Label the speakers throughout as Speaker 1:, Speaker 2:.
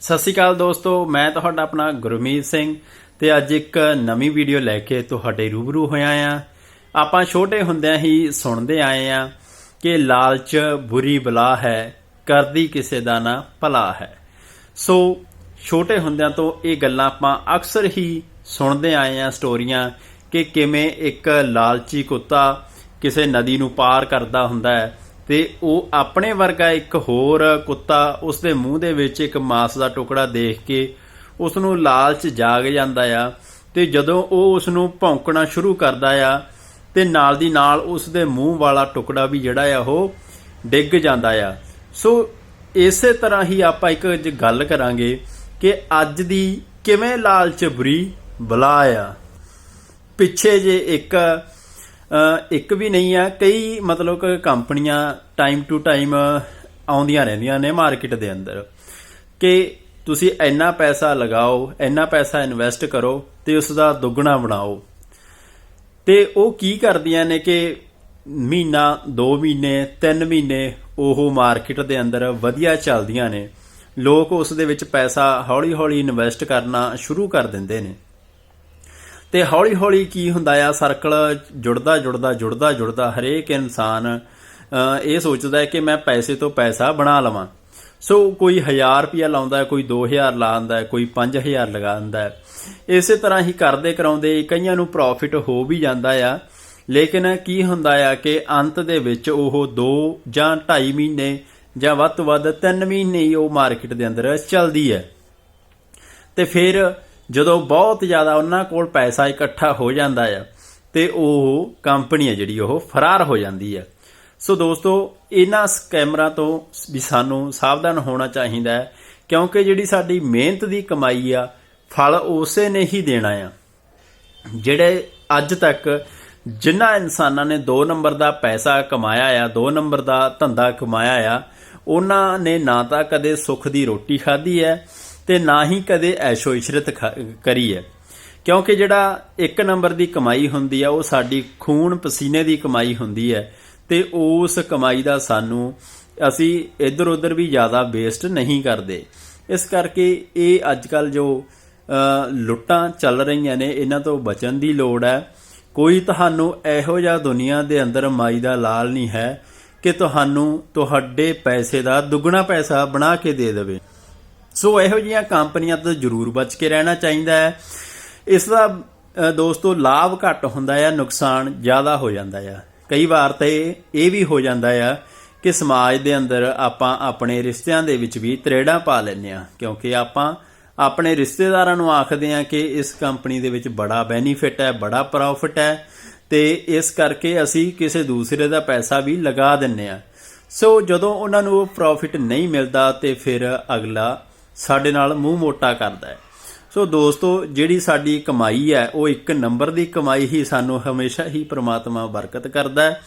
Speaker 1: ਸਤਿ ਸ਼੍ਰੀ ਅਕਾਲ ਦੋਸਤੋ, ਮੈਂ ਤੁਹਾਡਾ ਆਪਣਾ ਗੁਰਮੀਤ ਸਿੰਘ ਤੇ ਅੱਜ ਇੱਕ ਨਵੀਂ ਵੀਡੀਓ ਲੈ ਕੇ ਤੁਹਾਡੇ ਰੂਬਰੂ ਹੋਇਆ ਆ। ਆਪਾਂ ਛੋਟੇ ਹੁੰਦਿਆਂ ਹੀ ਸੁਣਦੇ ਆਏ ਆ ਕਿ ਲਾਲਚ ਬੁਰੀ ਬਲਾ ਹੈ, ਕਰਦੀ ਕਿਸੇ ਦਾ ਨਾ ਭਲਾ ਹੈ। ਸੋ, ਛੋਟੇ ਹੁੰਦਿਆਂ ਤੋਂ ਇਹ ਗੱਲਾਂ ਆਪਾਂ ਅਕਸਰ ਹੀ ਸੁਣਦੇ ਆਏ ਆ ਸਟੋਰੀਆਂ ਕਿ ਕਿਵੇਂ ਇੱਕ ਲਾਲਚੀ ਕੁੱਤਾ ਕਿਸੇ ਨਦੀ ਨੂੰ ਪਾਰ ਕਰਦਾ ਹੁੰਦਾ ਹੈ ਤੇ ਉਹ ਆਪਣੇ ਵਰਗਾ ਇੱਕ ਹੋਰ ਕੁੱਤਾ ਉਸ ਦੇ ਮੂੰਹ ਦੇ ਵਿੱਚ ਇੱਕ ਮਾਸ ਦਾ ਟੁਕੜਾ ਦੇਖ ਕੇ ਉਸ ਨੂੰ ਲਾਲਚ ਜਾਗ ਜਾਂਦਾ ਆ ਤੇ ਜਦੋਂ ਉਹ ਉਸ ਨੂੰ ਭੌਂਕਣਾ ਸ਼ੁਰੂ ਕਰਦਾ ਆ ਤੇ ਨਾਲ ਦੀ ਨਾਲ ਉਸ ਦੇ ਮੂੰਹ ਵਾਲਾ ਟੁਕੜਾ ਵੀ ਜਿਹੜਾ ਆ ਉਹ ਡਿੱਗ ਜਾਂਦਾ ਆ। ਸੋ ਇਸੇ ਤਰ੍ਹਾਂ ਹੀ ਆਪਾਂ ਇੱਕ ਅੱਜ ਗੱਲ ਕਰਾਂਗੇ ਕਿ ਅੱਜ ਦੀ ਕਿਵੇਂ ਲਾਲਚ ਬੁਰੀ ਬਲਾ ਆ। ਪਿੱਛੇ ਜੇ ਇੱਕ ਇੱਕ ਵੀ ਨਹੀਂ ਆ, ਕਈ ਮਤਲਬ ਕਿ ਕੰਪਨੀਆਂ ਟਾਈਮ ਟੂ ਟਾਈਮ ਆਉਂਦੀਆਂ ਰਹਿੰਦੀਆਂ ਨੇ ਮਾਰਕੀਟ ਦੇ ਅੰਦਰ ਕਿ ਤੁਸੀਂ ਇੰਨਾ ਪੈਸਾ ਲਗਾਓ, ਇੰਨਾ ਪੈਸਾ ਇਨਵੈਸਟ ਕਰੋ ਤੇ ਉਸ ਦਾ ਦੁੱਗਣਾ ਬਣਾਓ। ਤੇ ਉਹ ਕੀ ਕਰਦੀਆਂ ਨੇ ਕਿ ਮਹੀਨਾ 2 ਮਹੀਨੇ 3 ਮਹੀਨੇ ਉਹ ਮਾਰਕੀਟ ਦੇ ਅੰਦਰ ਵਧੀਆ ਚੱਲਦੀਆਂ ਨੇ। ਲੋਕ ਉਸ ਦੇ ਵਿੱਚ ਪੈਸਾ ਹੌਲੀ-ਹੌਲੀ ਇਨਵੈਸਟ ਕਰਨਾ ਸ਼ੁਰੂ ਕਰ ਦਿੰਦੇ ਨੇ। ਤੇ ਹੌਲੀ-ਹੌਲੀ ਕੀ ਹੁੰਦਾ ਆ? ਸਰਕਲ ਜੁੜਦਾ ਜੁੜਦਾ ਜੁੜਦਾ ਜੁੜਦਾ ਹਰੇਕ ਇਨਸਾਨ ਇਹ ਸੋਚਦਾ ਹੈ ਕਿ ਮੈਂ ਪੈਸੇ ਤੋਂ ਪੈਸਾ ਬਣਾ ਲਵਾਂ। ਸੋ ਕੋਈ 1000 ਰੁਪਿਆ ਲਾਉਂਦਾ ਹੈ ਕੋਈ 2000 ਲਾਉਂਦਾ ਹੈ ਕੋਈ 5000 ਲਗਾਉਂਦਾ ਹੈ। ਇਸੇ ਤਰ੍ਹਾਂ ਹੀ ਕਰਦੇ ਕਰਾਉਂਦੇ ਕਈਆਂ ਨੂੰ ਪ੍ਰੋਫਿਟ ਹੋ ਵੀ ਜਾਂਦਾ ਆ। ਲੇਕਿਨ ਕੀ ਹੁੰਦਾ ਆ ਕਿ ਅੰਤ ਦੇ ਵਿੱਚ ਉਹ 2 ਜਾਂ 2.5 ਮਹੀਨੇ ਜਾਂ ਵੱਧ ਤੋਂ ਵੱਧ 3 ਮਹੀਨੇ ਹੀ ਉਹ ਮਾਰਕੀਟ ਦੇ ਅੰਦਰ ਚੱਲਦੀ ਹੈ। ਤੇ ਫਿਰ ਜਦੋਂ ਬਹੁਤ ਜ਼ਿਆਦਾ ਉਹਨਾਂ ਕੋਲ ਪੈਸਾ ਇਕੱਠਾ ਹੋ ਜਾਂਦਾ ਆ, ਤੇ ਉਹ ਕੰਪਨੀ ਹੈ ਜਿਹੜੀ ਉਹ ਫਰਾਰ ਹੋ ਜਾਂਦੀ ਹੈ ਸੋ ਦੋਸਤੋ, ਇਹਨਾਂ ਸਕੈਮਰਾਂ ਤੋਂ ਵੀ ਸਾਨੂੰ ਸਾਵਧਾਨ ਹੋਣਾ ਚਾਹੀਦਾ ਹੈ, ਕਿਉਂਕਿ ਜਿਹੜੀ ਸਾਡੀ ਮਿਹਨਤ ਦੀ ਕਮਾਈ ਆ, ਫਲ ਉਸੇ ਨੇ ਹੀ ਦੇਣਾ ਆ। ਜਿਹੜੇ ਅੱਜ ਤੱਕ ਜਿਨ੍ਹਾਂ ਇਨਸਾਨਾਂ ਨੇ 2 ਨੰਬਰ ਦਾ ਪੈਸਾ ਕਮਾਇਆ ਆ 2 ਨੰਬਰ ਦਾ ਧੰਦਾ ਕਮਾਇਆ ਆ, ਉਹਨਾਂ ਨੇ ਨਾ ਤਾਂ ਕਦੇ ਸੁੱਖ ਦੀ ਰੋਟੀ ਖਾਧੀ ਹੈ ਤੇ ਨਾ ਹੀ ਕਦੇ ਐਸ਼ੋ ਇਸ਼ਰਤ ਖਾ- ਕਰੀ ਹੈ ਕਿਉਂਕਿ ਜਿਹੜਾ ਇੱਕ ਨੰਬਰ ਦੀ ਕਮਾਈ ਹੁੰਦੀ ਆ, ਉਹ ਸਾਡੀ ਖੂਨ ਪਸੀਨੇ ਦੀ ਕਮਾਈ ਹੁੰਦੀ ਹੈ ਤੇ ਉਸ ਕਮਾਈ ਦਾ ਸਾਨੂੰ ਅਸੀਂ ਇੱਧਰ ਉੱਧਰ ਵੀ ਜ਼ਿਆਦਾ ਵੇਸਟ ਨਹੀਂ ਕਰਦੇ। ਇਸ ਕਰਕੇ ਇਹ ਅੱਜਕੱਲ ਜੋ ਲੁੱਟਾਂ ਚੱਲ ਰਹੀਆਂ ਨੇ, ਇਹਨਾਂ ਤੋਂ ਬਚਣ ਦੀ ਲੋੜ ਹੈ ਕੋਈ ਤੁਹਾਨੂੰ ਇਹੋ ਜਿਹਾ ਦੁਨੀਆ ਦੇ ਅੰਦਰ ਮਾਈ ਦਾ ਲਾਲ ਨਹੀਂ ਹੈ ਕਿ ਤੁਹਾਨੂੰ ਤੁਹਾਡੇ ਪੈਸੇ ਦਾ ਦੁੱਗਣਾ ਪੈਸਾ ਬਣਾ ਕੇ ਦੇ ਦੇਵੇ। ਸੋ ਇਹੋ ਜਿਹੀਆਂ ਕੰਪਨੀਆਂ ਤੋਂ ਜ਼ਰੂਰ ਬਚ ਕੇ ਰਹਿਣਾ ਚਾਹੀਦਾ ਹੈ। ਇਸ ਦਾ ਦੋਸਤੋ, ਲਾਭ ਘੱਟ ਹੁੰਦਾ ਹੈ ਨੁਕਸਾਨ ਜ਼ਿਆਦਾ ਹੋ ਜਾਂਦਾ ਹੈ ਕਈ ਵਾਰ ਤੇ ਇਹ ਵੀ ਹੋ ਜਾਂਦਾ ਹੈ ਕਿ ਸਮਾਜ ਦੇ ਅੰਦਰ ਆਪਾਂ ਆਪਣੇ ਰਿਸ਼ਤਿਆਂ ਦੇ ਵਿੱਚ ਵੀ ਤਰੇੜਾਂ ਪਾ ਲੈਂਦੇ ਆ ਕਿਉਂਕਿ ਆਪਾਂ ਆਪਣੇ ਰਿਸ਼ਤੇਦਾਰਾਂ ਨੂੰ ਆਖਦੇ ਆ ਕਿ ਇਸ ਕੰਪਨੀ ਦੇ ਵਿੱਚ ਬੜਾ ਬੈਨੀਫਿਟ ਹੈ, ਬੜਾ ਪ੍ਰੋਫਿਟ ਹੈ ਤੇ ਇਸ ਕਰਕੇ ਅਸੀਂ ਕਿਸੇ ਦੂਸਰੇ ਦਾ ਪੈਸਾ ਵੀ ਲਗਾ ਦਿੰਨੇ ਆ ਸੋ ਜਦੋਂ ਉਹਨਾਂ ਨੂੰ ਉਹ ਪ੍ਰੋਫਿਟ ਨਹੀਂ ਮਿਲਦਾ ਤੇ ਫਿਰ ਅਗਲਾ ਸਾਡੇ ਨਾਲ ਮੂੰਹ ਮੋਟਾ ਕਰਦਾ ਹੈ। ਸੋ ਦੋਸਤੋ, ਜਿਹੜੀ ਸਾਡੀ ਕਮਾਈ ਹੈ, ਉਹ ਇੱਕ ਨੰਬਰ ਦੀ ਕਮਾਈ ਹੀ ਸਾਨੂੰ ਹਮੇਸ਼ਾ ਹੀ ਪ੍ਰਮਾਤਮਾ ਬਰਕਤ ਕਰਦਾ ਹੈ।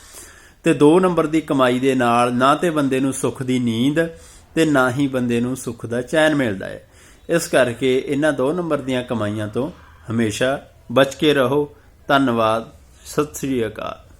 Speaker 1: ਤੇ 2 ਨੰਬਰ ਦੀ ਕਮਾਈ ਦੇ ਨਾਲ ਨਾ ਤੇ ਬੰਦੇ ਨੂੰ ਸੁੱਖ ਦੀ ਨੀਂਦ ਤੇ ਨਾ ਹੀ ਬੰਦੇ ਨੂੰ ਸੁੱਖ ਦਾ ਚੈਨ ਮਿਲਦਾ ਹੈ। ਇਸ ਕਰਕੇ ਇਹਨਾਂ 2 ਨੰਬਰ ਦੀਆਂ ਕਮਾਈਆਂ ਤੋਂ ਹਮੇਸ਼ਾ ਬਚ ਕੇ ਰਹੋ। ਧੰਨਵਾਦ। ਸਤਿ ਸ੍ਰੀ ਅਕਾਲ।